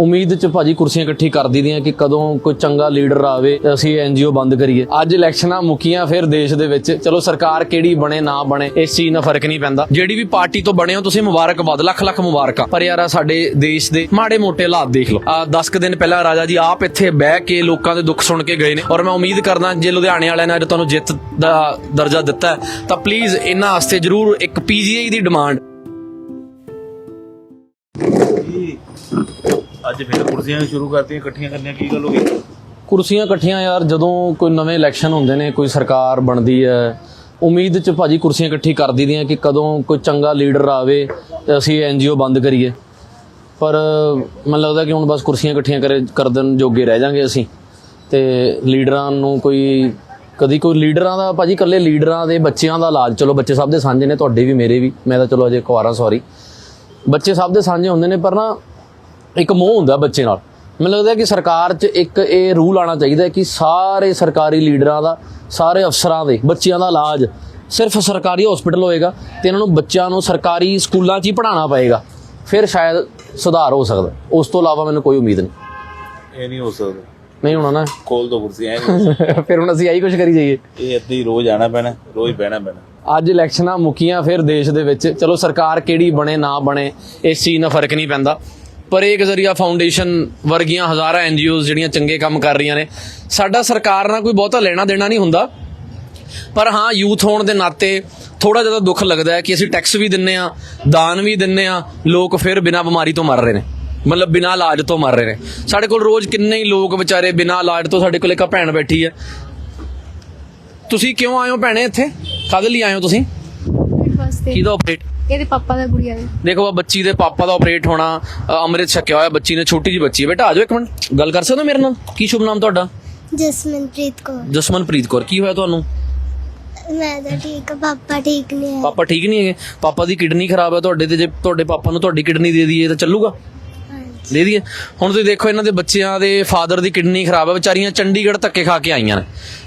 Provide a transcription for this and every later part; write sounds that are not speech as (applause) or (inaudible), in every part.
ਉਮੀਦ ਚ ਭਾਜੀ ਕੁਰਸੀਆਂ ਇਕੱਠੀ ਕਰ ਦੀਆਂ ਕਿ ਕਦੋਂ ਕੋਈ ਚੰਗਾ ਲੀਡਰ ਆਵੇ ਤੇ ਅਸੀਂ ਐਨਜੀਓ ਬੰਦ ਕਰੀਏ। ਅੱਜ ਇਲੈਕਸ਼ਨਾਂ ਮੁੱਕੀਆਂ, ਫਿਰ ਦੇਸ਼ ਦੇ ਵਿੱਚ। ਚਲੋ ਸਰਕਾਰ ਕਿਹੜੀ ਬਣੇ, ਨਾ ਬਣੇ, ਇਸ ਚੀਜ਼ ਨਾਲ ਫ਼ਰਕ ਨਹੀਂ ਪੈਂਦਾ। ਜਿਹੜੀ ਵੀ ਪਾਰਟੀ ਤੋਂ ਬਣੇ ਹੋ, ਤੁਸੀਂ ਮੁਬਾਰਕਬਾਦ, ਲੱਖ ਲੱਖ ਮੁਬਾਰਕਾਂ। ਪਰ ਯਾਰ ਸਾਡੇ ਦੇਸ਼ ਦੇ ਮਾੜੇ ਮੋਟੇ ਹਾਲਾਤ ਦੇਖ ਲਓ। ਆ 10 ਕੁ ਦਿਨ ਪਹਿਲਾਂ ਰਾਜਾ ਜੀ ਆਪ ਇੱਥੇ ਬਹਿ ਕੇ ਲੋਕਾਂ ਦੇ ਦੁੱਖ ਸੁਣ ਕੇ ਗਏ ਨੇ। ਔਰ ਮੈਂ ਉਮੀਦ ਕਰਦਾ, ਜੇ ਲੁਧਿਆਣੇ ਵਾਲਿਆਂ ਨੇ ਅੱਜ ਤੁਹਾਨੂੰ ਜਿੱਤ ਦਾ ਦਰਜਾ ਦਿੱਤਾ ਤਾਂ ਪਲੀਜ਼ ਇਹਨਾਂ ਵਾਸਤੇ ਜ਼ਰੂਰ ਇੱਕ ਪੀਜੀਆਈ ਦੀ ਡਿਮਾਂਡ ਅੱਜ ਫਿਰ ਕੁਰਸੀਆਂ ਸ਼ੁਰੂ ਕਰਤੀਆਂ, ਇਕੱਠੀਆਂ ਕਰਨੀਆਂ, ਕੀ ਗੱਲ ਹੋ ਗਈ? ਕੁਰਸੀਆਂ ਇਕੱਠੀਆਂ ਯਾਰ, ਜਦੋਂ ਕੋਈ ਨਵੇਂ ਇਲੈਕਸ਼ਨ ਹੁੰਦੇ ਨੇ, ਕੋਈ ਸਰਕਾਰ ਬਣਦੀ ਹੈ, ਉਮੀਦ ਚ ਭਾਜੀ ਕੁਰਸੀਆਂ ਇਕੱਠੀ ਕਰ ਦੀਆਂ ਕਿ ਕਦੋਂ ਕੋਈ ਚੰਗਾ ਲੀਡਰ ਆਵੇ ਤੇ ਅਸੀਂ ਐਨਜੀਓ ਬੰਦ ਕਰੀਏ। ਪਰ ਮੈਨੂੰ ਲੱਗਦਾ ਕਿ ਹੁਣ ਬਸ ਕੁਰਸੀਆਂ ਇਕੱਠੀਆਂ ਕਰੇ, ਕਰਨ ਜੋਗੇ ਰਹਿ ਜਾਾਂਗੇ ਅਸੀਂ। ਤੇ ਲੀਡਰਾਂ ਨੂੰ ਕੋਈ, ਕਦੀ ਕੋਈ ਲੀਡਰਾਂ ਦਾ, ਭਾਜੀ ਇਕੱਲੇ ਲੀਡਰਾਂ ਦੇ ਬੱਚਿਆਂ ਦਾ ਇਲਾਜ ਚਲੋ ਬੱਚੇ ਸਭ ਦੇ ਸਾਂਝੇ ਨੇ, ਤੁਹਾਡੇ ਵੀ, ਮੇਰੇ ਵੀ, ਮੈਂ ਤਾਂ ਚਲੋ ਅਜੇ ਕੁਆਰਾ ਸੌਰੀ ਬੱਚੇ ਸਭ ਦੇ ਸਾਂਝੇ ਹੁੰਦੇ ਨੇ, ਪਰ ਨਾ ਇੱਕ ਮੋਹ ਹੁੰਦਾ ਬੱਚੇ ਨਾਲ। ਮੈਨੂੰ ਲੱਗਦਾ ਕਿ ਸਰਕਾਰ 'ਚ ਇੱਕ ਇਹ ਰੂਲ ਆਣਾ ਚਾਹੀਦਾ ਹੈ ਕਿ ਸਾਰੇ ਸਰਕਾਰੀ ਲੀਡਰਾਂ ਦਾ ਸਾਰੇ ਅਫਸਰਾਂ ਦੇ ਬੱਚਿਆਂ ਦਾ ਇਲਾਜ ਸਿਰਫ ਸਰਕਾਰੀ ਹਸਪੀਟਲ ਹੋਏਗਾ ਤੇ ਇਹਨਾਂ ਨੂੰ ਬੱਚਿਆਂ ਨੂੰ ਸਰਕਾਰੀ ਸਕੂਲਾਂ 'ਚ ਹੀ ਪੜ੍ਹਾਉਣਾ ਪਏਗਾ। ਫਿਰ ਸ਼ਾਇਦ ਸੁਧਾਰ ਹੋ ਸਕਦਾ। ਉਸ ਤੋਂ ਇਲਾਵਾ ਮੈਨੂੰ ਕੋਈ ਉਮੀਦ ਨਹੀਂ। ਇਹ ਨਹੀਂ ਹੋ ਸਕਦਾ। ਨਹੀਂ ਹੋਣਾ ਨਾ। ਕੋਲ ਦੋ ਹੋ ਸਕਦਾ। (laughs) ਫਿਰ ਹੁਣ ਅਸੀਂ ਆਹੀ ਕੁਝ ਕਰੀ ਜਾਈਏ। ਇਹ ਇੱਦਾਂ ਹੀ ਰੋਜ਼ ਆਣਾ ਪੈਣਾ ਰੋਜ਼ ਬਹਿਣਾ ਪੈਣਾ। ਅੱਜ ਇਲੈਕਸ਼ਨਾਂ ਮੁੱਕੀਆਂ ਫਿਰ ਦੇਸ਼ ਦੇ ਵਿੱਚ। ਚਲੋ ਸਰਕਾਰ ਕਿਹੜੀ ਬਣੇ ਨਾ ਬਣੇ ਇਸ ਚੀਜ਼ ਨਾਲ ਫ਼ਰਕ ਨਹੀਂ ਪੈਂਦਾ। ਪਰ ਇੱਕ ਜ਼ਰੀਆ ਫਾਊਂਡੇਸ਼ਨ ਵਰਗੀਆਂ ਹਜ਼ਾਰਾਂ ਐਨਜੀਓਜ਼ ਜਿਹੜੀਆਂ ਚੰਗੇ ਕੰਮ ਕਰ ਰਹੀਆਂ ਨੇ। ਸਾਡਾ ਸਰਕਾਰ ਨਾਲ ਕੋਈ ਬਹੁਤਾ ਲੈਣਾ ਦੇਣਾ ਨਹੀਂ ਹੁੰਦਾ। ਪਰ ਹਾਂ ਯੂਥ ਹੋਣ ਦੇ ਨਾਤੇ ਥੋੜਾ ਜਿਹਾ ਦੁੱਖ ਲੱਗਦਾ ਹੈ ਕਿ ਅਸੀਂ ਟੈਕਸ ਵੀ ਦਿੰਨੇ ਆ ਦਾਨ ਵੀ ਦਿੰਨੇ ਆ ਲੋਕ ਫਿਰ ਬਿਨਾਂ ਬਿਮਾਰੀ ਤੋਂ ਮਰ ਰਹੇ ਨੇ। ਮਤਲਬ ਬਿਨਾਂ ਇਲਾਜ ਤੋਂ ਮਰ ਰਹੇ ਨੇ। ਸਾਡੇ ਕੋਲ ਰੋਜ਼ ਕਿੰਨੇ ਹੀ ਲੋਕ ਵਿਚਾਰੇ ਬਿਨਾਂ ਇਲਾਜ ਤੋਂ ਸਾਡੇ ਕੋਲ ਇੱਕ ਭੈਣ ਬੈਠੀ ਹੈ। ਤੁਸੀਂ ਕਿਉਂ ਆਏ ਹੋ ਭੈਣੇ ਇੱਥੇ? ਕਾਹਦੇ ਲਈ ਆਏ ਹੋ ਤੁਸੀਂ? ਕਿਹਦਾ ਆਪਰੇਟ ਇਹਦੇ ਪਾਪਾ ਦਾ ਗੁੜੀਆ ਦੇ। ਦੇਖੋ ਆ ਬੱਚੀ ਦੇ ਪਾਪਾ ਦਾ ਆਪਰੇਟ ਹੋਣਾ ਅ, ਅੰਮ੍ਰਿਤ ਛਕਿਆ ਹੋਇਆ ਬੱਚੀ ਨੇ ਛੋਟੀ ਜੀ ਬੱਚੀ ਹੈ। ਬੇਟਾ ਆ ਜਾਓ ਇੱਕ ਮਿੰਟ। ਗੱਲ ਕਰ ਸਕਦੇ ਹੋ ਮੇਰੇ ਨਾਲ? ਕੀ ਸ਼ੁਭ ਨਾਮ ਤੁਹਾਡਾ? ਜਸਮਨਪ੍ਰੀਤ ਕੌਰ। ਜਸਮਨਪ੍ਰੀਤ ਕੌਰ ਕੀ ਹੋਇਆ ਤੁਹਾਨੂੰ? ਮੈਂ ਤਾਂ ਠੀਕ ਆ ਪਾਪਾ ਠੀਕ ਨਹੀਂ ਹੈ। ਪਾਪਾ ਠੀਕ ਨਹੀਂ ਹੈਗੇ? ਪਾਪਾ ਦੀ ਕਿਡਨੀ ਖਰਾਬ ਹੈ ਤੁਹਾਡੇ ਤੇ ਜੇ ਤੁਹਾਡੇ ਪਾਪਾ ਨੂੰ ਤੁਹਾਡੀ ਕਿਡਨੀ ਦੇ ਦਈਏ ਤਾਂ ਚੱਲੂਗਾ। ਦੇ ਦਈਏ ਹੁਣ ਤੁਸੀਂ ਦੇਖੋ ਇਹਨਾਂ ਦੇ ਬੱਚਿਆਂ ਦੇ ਫਾਦਰ ਦੀ ਕਿਡਨੀ ਖਰਾਬ ਹੈ ਵਿਚਾਰੀਆਂ ਚੰਡੀਗੜ੍ਹ ਧੱਕੇ ਖਾ ਕੇ ਆਈਆਂ ਨੇ।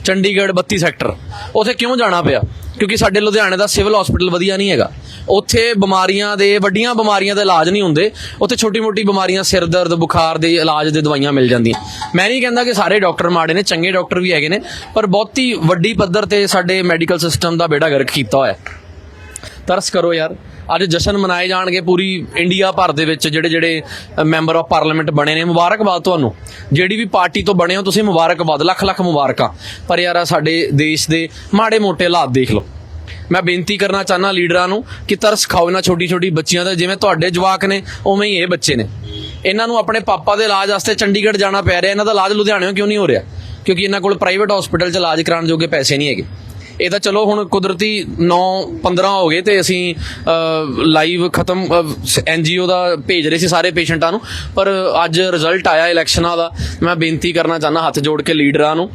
ਚੰਡੀਗੜ੍ਹ 32 ਸੈਕਟਰ। ਉੱਥੇ ਕਿਉਂ ਜਾਣਾ ਪਿਆ? ਕਿਉਂਕਿ ਸਾਡੇ ਲੁਧਿਆਣੇ ਦਾ ਸਿਵਲ ਹਸਪੀਟਲ ਵਧੀਆ ਨਹੀਂ ਹੈਗਾ। ਉੱਥੇ ਬਿਮਾਰੀਆਂ ਦੇ, ਵੱਡੀਆਂ ਬਿਮਾਰੀਆਂ ਦਾ ਇਲਾਜ ਨਹੀਂ ਹੁੰਦੇ। ਉੱਥੇ ਛੋਟੀ-ਮੋਟੀ ਬਿਮਾਰੀਆਂ, ਸਿਰ ਦਰਦ, ਬੁਖਾਰ ਦੇ ਇਲਾਜ ਦੇ ਦਵਾਈਆਂ ਮਿਲ ਜਾਂਦੀਆਂ। ਮੈਂ ਨਹੀਂ ਕਹਿੰਦਾ ਕਿ ਸਾਰੇ ਡਾਕਟਰ ਮਾੜੇ ਨੇ, ਚੰਗੇ ਡਾਕਟਰ ਵੀ ਹੈਗੇ ਨੇ, ਪਰ ਬਹੁਤੀ ਵੱਡੀ ਪੱਧਰ ਤੇ ਸਾਡੇ ਮੈਡੀਕਲ ਸਿਸਟਮ ਦਾ ਬੇੜਾ ਗਰਕ ਕੀਤਾ ਹੋਇਆ। ਤਰਸ ਕਰੋ ਯਾਰ। ਅੱਜ ਜਸ਼ਨ ਮਨਾਏ ਜਾਣਗੇ ਪੂਰੀ ਇੰਡੀਆ ਭਰ ਦੇ ਵਿੱਚ, ਜਿਹੜੇ ਜਿਹੜੇ ਮੈਂਬਰ ਆਫ ਪਾਰਲੀਮੈਂਟ ਬਣੇ ਨੇ। ਮੁਬਾਰਕਬਾਦ ਤੁਹਾਨੂੰ। ਜਿਹੜੀ ਵੀ ਪਾਰਟੀ ਤੋਂ ਬਣੇ ਹੋ, ਤੁਸੀਂ ਮੁਬਾਰਕਬਾਦ, ਲੱਖ ਲੱਖ ਮੁਬਾਰਕਾਂ। ਪਰ ਯਾਰ ਸਾਡੇ ਦੇਸ਼ ਦੇ ਮਾੜੇ ਮੋਟੇ ਹਾਲਾਤ ਦੇਖ ਲਓ। ਮੈਂ ਬੇਨਤੀ ਕਰਨਾ ਚਾਹਨਾ ਲੀਡਰਾਂ ਨੂੰ ਕਿ ਤਰਸ ਖਾਓ ਇਹਨਾਂ ਛੋਟੀ ਛੋਟੀ ਬੱਚੀਆਂ ਦਾ, ਜਿਵੇਂ ਤੁਹਾਡੇ ਜਵਾਕ ਨੇ, ਉਵੇਂ ਹੀ ਇਹ ਬੱਚੇ ਨੇ। ਇਹਨਾਂ ਨੂੰ ਆਪਣੇ ਪਾਪਾ ਦੇ ਇਲਾਜ ਵਾਸਤੇ ਚੰਡੀਗੜ੍ਹ ਜਾਣਾ ਪੈ ਰਿਹਾ। ਇਹਨਾਂ ਦਾ ਇਲਾਜ ਲੁਧਿਆਣਿਓਂ ਕਿਉਂ ਨਹੀਂ ਹੋ ਰਿਹਾ? ਕਿਉਂਕਿ ਇਹਨਾਂ ਕੋਲ ਪ੍ਰਾਈਵੇਟ ਹਸਪੀਟਲ 'ਚ ਇਲਾਜ ਕਰਾਉਣ ਜੋਗੇ ਪੈਸੇ ਨਹੀਂ ਹੈਗੇ। ਇਹ ਤਾਂ ਚਲੋ ਹੁਣ ਕੁਦਰਤੀ 9 15 ਹੋ ਗਏ ਤੇ ਅਸੀਂ ਲਾਈਵ ਖਤਮ ਐਨਜੀਓ ਦਾ ਭੇਜ ਰਹੇ ਸੀ ਸਾਰੇ ਪੇਸ਼ੈਂਟਾਂ ਨੂੰ, ਪਰ ਅੱਜ ਰਿਜ਼ਲਟ ਆਇਆ ਇਲੈਕਸ਼ਨਾਂ ਦਾ। ਮੈਂ ਬੇਨਤੀ ਕਰਨਾ ਚਾਹੁੰਦਾ ਹੱਥ ਜੋੜ ਕੇ ਲੀਡਰਾਂ ਨੂੰ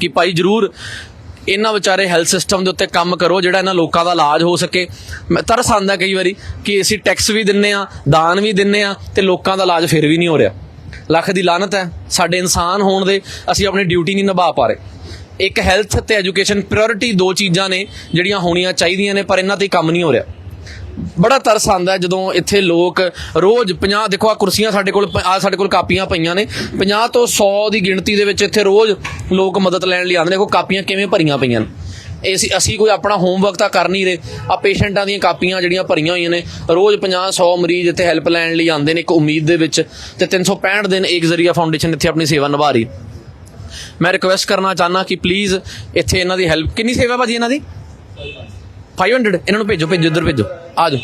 ਕਿ ਭਾਈ ਜਰੂਰ ਇਹਨਾਂ ਵਿਚਾਰੇ ਹੈਲਥ ਸਿਸਟਮ ਦੇ ਉੱਤੇ ਕੰਮ ਕਰੋ ਜਿਹੜਾ ਇਹਨਾਂ ਲੋਕਾਂ ਦਾ ਇਲਾਜ ਹੋ ਸਕੇ। ਮੈਂ ਤਰਸ ਆਉਂਦਾ ਕਈ ਵਾਰੀ ਕਿ ਅਸੀਂ ਟੈਕਸ ਵੀ ਦਿੰਨੇ ਆ, ਦਾਨ ਵੀ ਦਿੰਨੇ ਆ ਤੇ ਲੋਕਾਂ ਦਾ ਇਲਾਜ ਫਿਰ ਵੀ ਨਹੀਂ ਹੋ ਰਿਹਾ। ਲੱਖ ਦੀ ਲਾਨਤ ਹੈ, ਸਾਡੇ ਇਨਸਾਨ ਹੋਣ ਦੇ ਅਸੀਂ ਆਪਣੀ ਡਿਊਟੀ ਨਹੀਂ ਨਿਭਾ ਪਾ ਰਹੇ। ਇੱਕ ਹੈਲਥ ਤੇ ਐਜੂਕੇਸ਼ਨ ਪ੍ਰਾਇੋਰਟੀ ਦੋ ਚੀਜ਼ਾਂ ਨੇ ਜਿਹੜੀਆਂ ਹੋਣੀਆਂ ਚਾਹੀਦੀਆਂ ਨੇ, ਪਰ ਇਹਨਾਂ ਤੇ ਕੰਮ ਨਹੀਂ ਹੋ ਰਿਹਾ। ਬੜਾ ਤਰਸ ਆਉਂਦਾ ਜਦੋਂ ਇੱਥੇ ਲੋਕ ਰੋਜ਼ 50 ਦੇਖੋ ਆ ਕੁਰਸੀਆਂ ਸਾਡੇ ਕੋਲ ਆ ਸਾਡੇ ਕੋਲ ਕਾਪੀਆਂ ਪਈਆਂ ਨੇ। 50 ਤੋਂ 100 ਦੀ ਗਿਣਤੀ ਦੇ ਵਿੱਚ ਇੱਥੇ ਰੋਜ਼ ਲੋਕ ਮਦਦ ਲੈਣ ਲਈ ਆਉਂਦੇ ਨੇ। ਦੇਖੋ ਕਾਪੀਆਂ ਕਿਵੇਂ ਭਰੀਆਂ ਪਈਆਂ ਨੇ। ਇਹ ਅਸੀਂ ਅਸੀਂ ਕੋਈ ਆਪਣਾ ਹੋਮਵਰਕ ਤਾਂ ਕਰ ਨਹੀਂ ਰਹੇ। ਆ ਪੇਸ਼ੈਂਟਾਂ ਦੀਆਂ ਕਾਪੀਆਂ ਜਿਹੜੀਆਂ ਭਰੀਆਂ ਹੋਈਆਂ ਨੇ, ਰੋਜ਼ 50 100 ਮਰੀਜ਼ ਇੱਥੇ ਹੈਲਪ ਲੈਣ ਲਈ ਆਉਂਦੇ ਨੇ ਇੱਕ ਉਮੀਦ ਦੇ ਵਿੱਚ। ਤੇ 365 ਦਿਨ ਇੱਕ ਜ਼ਰੀਆ ਫਾਊਂਡੇਸ਼ਨ ਇੱਥੇ ਆਪਣੀ ਸੇਵਾ ਨਿਭਾ ਰਹੀ ਮੈਂ ਰਿਕੁਐਸਟ ਕਰਨਾ ਚਾਹਨਾ ਕਿ ਪਲੀਜ਼ ਇੱਥੇ ਇਹਨਾਂ ਦੀ ਹੈਲਪ ਕਿੰਨੀ ਸੇਵਾ ਭਾਜੀ ਇਹਨਾਂ ਦੀ? 500 ਇਹਨਾਂ ਨੂੰ ਭੇਜੋ ਭੇਜੋ, ਇੱਧਰ ਭੇਜੋ। ਆ ਜਾਓ।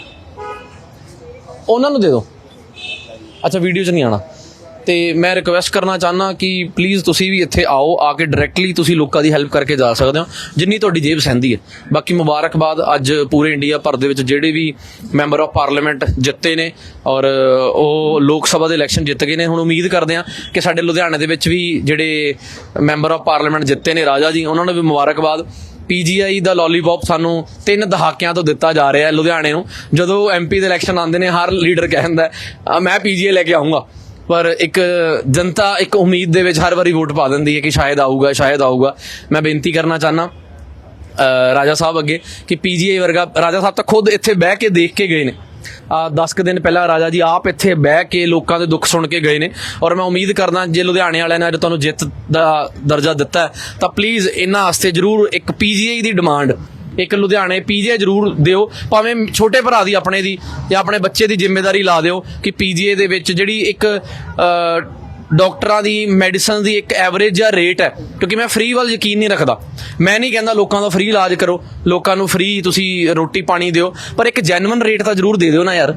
ਉਹਨਾਂ ਨੂੰ ਦੇ ਦਿਓ। ਅੱਛਾ ਵੀਡੀਓ 'ਚ ਨਹੀਂ ਆਣਾ ਤੇ ਮੈਂ ਰਿਕੁਐਸਟ ਕਰਨਾ ਚਾਹਨਾ ਕਿ ਪਲੀਜ਼ ਤੁਸੀਂ ਵੀ ਇੱਥੇ ਆਓ ਆ ਕੇ ਡਾਇਰੈਕਟਲੀ ਤੁਸੀਂ ਲੋਕਾਂ ਦੀ ਹੈਲਪ ਕਰਕੇ ਜਾ ਸਕਦੇ ਹੋ ਜਿੰਨੀ ਤੁਹਾਡੀ ਜੇਬ ਸਹਿੰਦੀ ਹੈ। ਬਾਕੀ ਮੁਬਾਰਕਬਾਦ ਅੱਜ ਪੂਰੇ ਇੰਡੀਆ ਭਰ ਦੇ ਵਿੱਚ ਜਿਹੜੇ ਵੀ ਮੈਂਬਰ ਆਫ ਪਾਰਲੀਮੈਂਟ ਜਿੱਤੇ ਨੇ ਔਰ ਉਹ ਲੋਕ ਸਭਾ ਦੇ ਇਲੈਕਸ਼ਨ ਜਿੱਤ ਗਏ ਨੇ। ਹੁਣ ਉਮੀਦ ਕਰਦੇ ਹਾਂ ਕਿ ਸਾਡੇ ਲੁਧਿਆਣੇ ਦੇ ਵਿੱਚ ਵੀ ਜਿਹੜੇ ਮੈਂਬਰ ਆਫ ਪਾਰਲੀਮੈਂਟ ਜਿੱਤੇ ਨੇ ਰਾਜਾ ਜੀ ਉਹਨਾਂ ਨੂੰ ਵੀ ਮੁਬਾਰਕਬਾਦ। ਪੀਜੀਆਈ ਦਾ ਲੋਲੀਪੌਪ ਸਾਨੂੰ ਤਿੰਨ ਦਹਾਕਿਆਂ ਤੋਂ ਦਿੱਤਾ ਜਾ ਰਿਹਾ ਹੈ ਲੁਧਿਆਣੇ ਨੂੰ। ਜਦੋਂ ਐਮਪੀ ਦੇ ਇਲੈਕਸ਼ਨ ਆਉਂਦੇ ਨੇ ਹਰ ਲੀਡਰ ਕਹਿੰਦਾ ਹੈ, ਮੈਂ ਪੀਜੀਆਈ ਲੈ ਕੇ ਆਉਂਗਾ ਪਰ ਇੱਕ ਜਨਤਾ, ਇੱਕ ਉਮੀਦ ਦੇ ਵਿੱਚ ਹਰ ਵਾਰੀ ਵੋਟ ਪਾ ਦਿੰਦੀ ਹੈ ਕਿ ਸ਼ਾਇਦ ਆਊਗਾ ਸ਼ਾਇਦ ਆਊਗਾ। ਮੈਂ ਬੇਨਤੀ ਕਰਨਾ ਚਾਹਨਾ ਰਾਜਾ ਸਾਹਿਬ ਅੱਗੇ ਕਿ ਪੀਜੀਆਈ ਵਰਗਾ, ਰਾਜਾ ਸਾਹਿਬ ਤਾਂ ਖੁਦ ਇੱਥੇ ਬਹਿ ਕੇ ਦੇਖ ਕੇ ਗਏ ਨੇ। ਆ 10 ਕੁ ਦਿਨ ਪਹਿਲਾਂ ਰਾਜਾ ਜੀ ਆਪ ਇੱਥੇ ਬਹਿ ਕੇ ਲੋਕਾਂ ਦੇ ਦੁੱਖ ਸੁਣ ਕੇ ਗਏ ਨੇ। ਔਰ ਮੈਂ ਉਮੀਦ ਕਰਦਾ, ਜੇ ਲੁਧਿਆਣੇ ਵਾਲਿਆਂ ਨੇ ਅੱਜ ਤੁਹਾਨੂੰ ਜਿੱਤ ਦਾ ਦਰਜਾ ਦਿੱਤਾ ਤਾਂ ਪਲੀਜ਼ ਇਹਨਾਂ ਵਾਸਤੇ ਜਰੂਰ ਇੱਕ ਪੀਜੀਆਈ ਦੀ ਡਿਮਾਂਡ ਇੱਕ ਲੁਧਿਆਣੇ ਪੀਜੀਆਈ ਜਰੂਰ ਦਿਓ ਭਾਵੇਂ ਛੋਟੇ ਭਰਾ ਦੀ ਆਪਣੇ ਦੀ ਜਾਂ ਆਪਣੇ ਬੱਚੇ ਦੀ ਜ਼ਿੰਮੇਵਾਰੀ ਲਾ ਦਿਓ ਕਿ ਪੀਜੀਆਈ ਦੇ ਵਿੱਚ ਜਿਹੜੀ ਇੱਕ ਅ, ਡਾਕਟਰਾਂ ਦੀ ਮੈਡੀਸਨ ਦੀ ਇੱਕ ਐਵਰੇਜ ਜਾਂ ਰੇਟ ਹੈ ਕਿਉਂਕਿ ਮੈਂ ਫ੍ਰੀ ਵੱਲ ਯਕੀਨ ਨਹੀਂ ਰੱਖਦਾ। ਮੈਂ ਨਹੀਂ ਕਹਿੰਦਾ ਲੋਕਾਂ ਦਾ ਫ੍ਰੀ ਇਲਾਜ ਕਰੋ ਲੋਕਾਂ ਨੂੰ ਫ੍ਰੀ ਤੁਸੀਂ ਰੋਟੀ ਪਾਣੀ ਦਿਓ ਪਰ ਇੱਕ ਜੈਨੂਇਨ ਰੇਟ ਤਾਂ ਜ਼ਰੂਰ ਦੇ ਦਿਓ ਨਾ ਯਾਰ।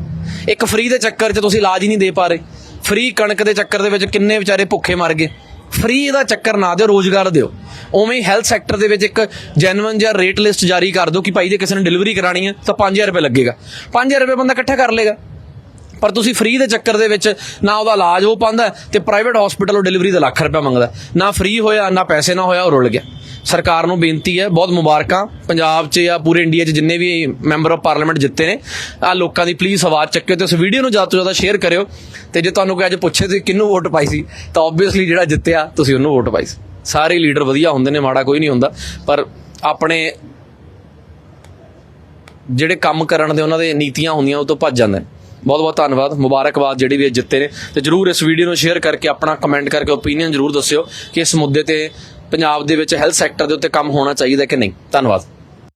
ਇੱਕ ਫ੍ਰੀ ਦੇ ਚੱਕਰ 'ਚ ਤੁਸੀਂ ਇਲਾਜ ਹੀ ਨਹੀਂ ਦੇ ਪਾ ਰਹੇ। ਫ੍ਰੀ ਕਣਕ ਦੇ ਚੱਕਰ ਦੇ ਵਿੱਚ ਕਿੰਨੇ ਵਿਚਾਰੇ ਭੁੱਖੇ ਮਰ ਗਏ। ਫ੍ਰੀ ਦਾ ਚੱਕਰ ਨਾ ਦਿਓ, ਰੋਜ਼ਗਾਰ ਦਿਓ। ਉਵੇਂ ਹੀ ਹੈਲਥ ਸੈਕਟਰ ਦੇ ਵਿੱਚ ਇੱਕ ਜੈਨੂਇਨ ਜਿਹਾ ਰੇਟ ਲਿਸਟ ਜਾਰੀ ਕਰ ਦਿਓ ਕਿ ਭਾਈ ਜੇ ਕਿਸੇ ਨੇ ਡਿਲੀਵਰੀ ਕਰਾਣੀ ਹੈ ਤਾਂ 5000 ਰੁਪਏ ਲੱਗੇਗਾ। 5000 ਰੁਪਏ ਬੰਦਾ ਇਕੱਠਾ ਕਰ ਲੇਗਾ ਪਰ ਤੁਸੀਂ ਫ੍ਰੀ ਦੇ ਚੱਕਰ ਦੇ ਵਿੱਚ ਨਾ ਉਹਦਾ ਇਲਾਜ ਹੋ ਪਾਉਂਦਾ ਤੇ ਪ੍ਰਾਈਵੇਟ ਹਸਪੀਟਲ ਉਹ ਡਿਲੀਵਰੀ ਦਾ ਲੱਖ ਰੁਪਏ ਮੰਗਦਾ ਨਾ ਫ੍ਰੀ ਹੋਇਆ, ਨਾ ਪੈਸੇ ਨਾ ਹੋਇਆ, ਉਹ ਰੁਲ ਗਿਆ। ਸਰਕਾਰ ਨੂੰ ਬੇਨਤੀ ਹੈ, ਬਹੁਤ ਮੁਬਾਰਕਾਂ। ਪੰਜਾਬ 'ਚ ਜਾਂ ਪੂਰੇ ਇੰਡੀਆ 'ਚ ਜਿੰਨੇ ਵੀ ਮੈਂਬਰ ਆਫ ਪਾਰਲੀਮੈਂਟ ਜਿੱਤੇ ਨੇ ਆ ਲੋਕਾਂ ਦੀ ਪਲੀਜ਼ ਆਵਾਜ਼ ਚੱਕਿਓ ਤੇ ਉਸ ਵੀਡੀਓ ਨੂੰ ਜ਼ਿਆਦਾ ਤੋਂ ਜ਼ਿਆਦਾ ਸ਼ੇਅਰ ਕਰਿਓ। ਤੇ ਜੇ ਤੁਹਾਨੂੰ ਕੋਈ ਅੱਜ ਪੁੱਛੇ ਤੁਸੀਂ ਕਿਹਨੂੰ ਵੋਟ ਪਾਈ ਸੀ, ਤਾਂ ਆਬਵੀਅਸਲੀ ਜਿਹੜਾ ਜਿੱਤਿਆ, ਤੁਸੀਂ ਉਹਨੂੰ ਵੋਟ ਪਾਈ ਸੀ। ਸਾਰੇ ਲੀਡਰ ਵਧੀਆ ਹੁੰਦੇ ਨੇ, ਮਾੜਾ ਕੋਈ ਨਹੀਂ ਹੁੰਦਾ। ਪਰ ਆਪਣੇ ਜਿਹੜੇ ਕੰਮ ਕਰਨ ਦੇ ਉਹਨਾਂ ਦੇ ਨੀਤੀਆਂ ਹੁੰਦੀਆਂ, ਉਹ ਤੋਂ ਭੱਜ ਜਾਂਦੇ ਨੇ। ਬਹੁਤ ਬਹੁਤ ਧੰਨਵਾਦ, ਮੁਬਾਰਕਬਾਦ ਜਿਹੜੀ ਵੀ ਇਹ ਜਿੱਤੇ ਨੇ। ਤੇ ਜਰੂਰ ਇਸ ਵੀਡੀਓ ਨੂੰ ਸ਼ੇਅਰ ਕਰਕੇ, ਆਪਣਾ ਕਮੈਂਟ ਕਰਕੇ ਓਪੀਨੀਅਨ ਜਰੂਰ ਦੱਸਿਓ ਕਿ ਇਸ ਮੁੱਦੇ ਤੇ ਪੰਜਾਬ ਦੇ ਵਿੱਚ ਹੈਲਥ ਸੈਕਟਰ ਦੇ ਉੱਤੇ ਕੰਮ ਹੋਣਾ ਚਾਹੀਦਾ ਕਿ ਨਹੀਂ। ਧੰਨਵਾਦ।